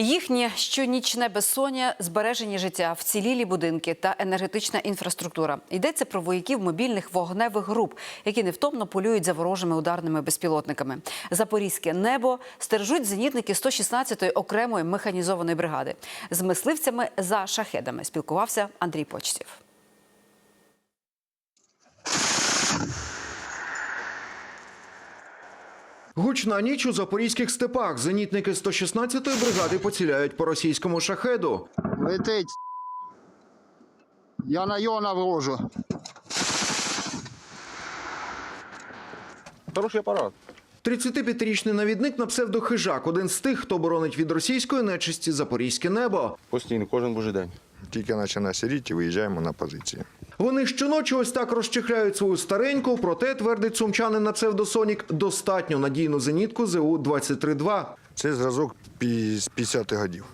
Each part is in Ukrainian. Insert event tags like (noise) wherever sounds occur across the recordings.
Їхнє щонічне безсоння, збережені життя, вцілілі будинки та енергетична інфраструктура. Йдеться про вояків мобільних вогневих груп, які невтомно полюють за ворожими ударними безпілотниками. Запорізьке небо стержуть зенітники 116-ї окремої механізованої бригади. З мисливцями за шахедами спілкувався Андрій Почтів. Гучна ніч у запорізьких степах. Зенітники 116-ї бригади поціляють по російському шахеду. Летить. Я на Йона вложу. Хороший апарат. 35-річний навідник на псевдохижак – один з тих, хто боронить від російської нечисті запорізьке небо. Постійно, кожен божий день. Тільки починає сіріти, виїжджаємо на позиції. Вони щоночі ось так розчехляють свою стареньку, проте, твердить сумчанин на псевдосонік, достатньо надійну зенітку ЗУ-23-2. Це зразок пі- з 50-х годів.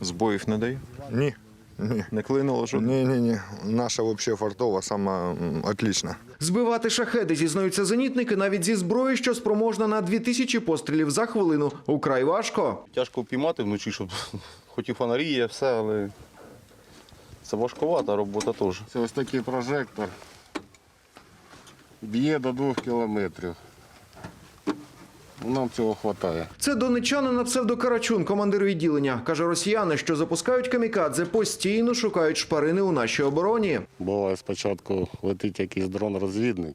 Збоїв не дає. Ні, ні. Не клинило, що Ні, ні, ні. Наша взагалі фартова, сама отлічна. Збивати шахеди, зізнаються зенітники, навіть зі зброї, що спроможна на 2000 пострілів за хвилину. Украй важко. тяжко впіймати вночі, щоб (laughs) хоч і фонарі є, все, але це важковата робота теж. Це ось такий прожектор. Б'є до двох кілометрів. Нам цього вистачає. Це донечанин на псевдокарачун, командир відділення. Каже, росіяни, що запускають камікадзе, постійно шукають шпарини у нашій обороні. Буває спочатку летить якийсь дрон-розвідник,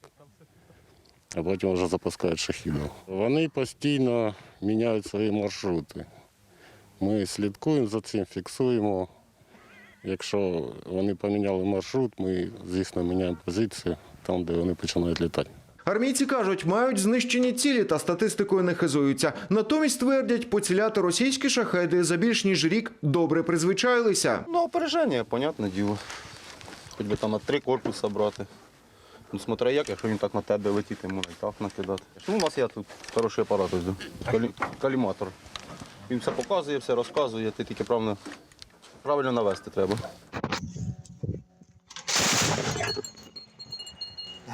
а потім вже запускають шахіду. Вони постійно міняють свої маршрути. Ми слідкуємо за цим, фіксуємо. Якщо вони поміняли маршрут, ми, звісно, міняємо позицію там, де вони починають літати. Армійці кажуть, мають знищені цілі та статистикою не хизуються. Натомість твердять, поціляти російські шахеди за більш ніж рік добре призвичайлися. Ну, опереження, понятне діло. Хоч би там на три корпуси брати. Ну, смотри, як, якщо він так на тебе летіти, можна і так накидати. Ну, у нас є тут хороший апарат, ось. Калі... каліматор. Він все показує, все розказує, ти тільки правильно, правильно навести треба.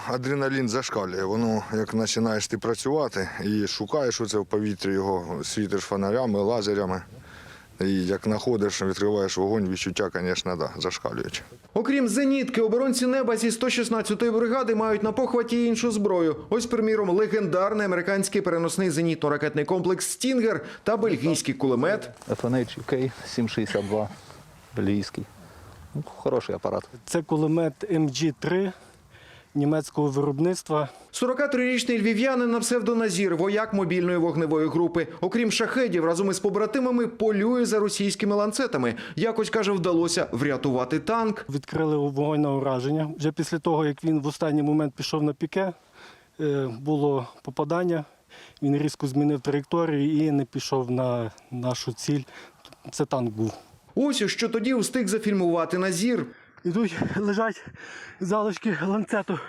Адреналін зашкалює. Воно, як починаєш ти працювати і шукаєш оце в повітрі його, світиш фонарями, лазерями. І як знаходиш, відкриваєш вогонь, відчуття, звісно, да, зашкалюють. Окрім зенітки, оборонці неба зі 116-ї бригади мають на похваті іншу зброю. Ось, приміром, легендарний американський переносний зенітно-ракетний комплекс Стінгер та бельгійський кулемет. FNH UK 762 бельгійський. Ну, хороший апарат. Це кулемет МГ-3 німецького виробництва. 43-річний львів'янин на псевдоназір, вояк мобільної вогневої групи. Окрім шахедів, разом із побратимами полює за російськими ланцетами. Якось каже, вдалося врятувати танк. Відкрили вогонь на ураження. Вже після того, як він в останній момент пішов на піке, е, було попадання. Він різко змінив траєкторію і не пішов на нашу ціль. Це танк був. Ось що тоді встиг зафільмувати Назір. І тут лежать залишки ланцету,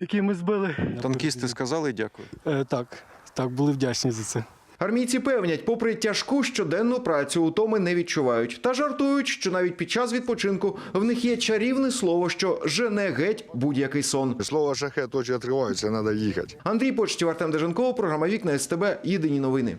які ми збили. Танкісти сказали дякую. Е, Так, так, були вдячні за це. Армійці певнять, попри тяжку щоденну працю, утоми не відчувають. Та жартують, що навіть під час відпочинку в них є чарівне слово, що жене геть будь-який сон. Слово шахет очі відкриваються, треба їхати. Андрій Почтів, Артем Деженков, програма Вікна СТБ. Єдині новини.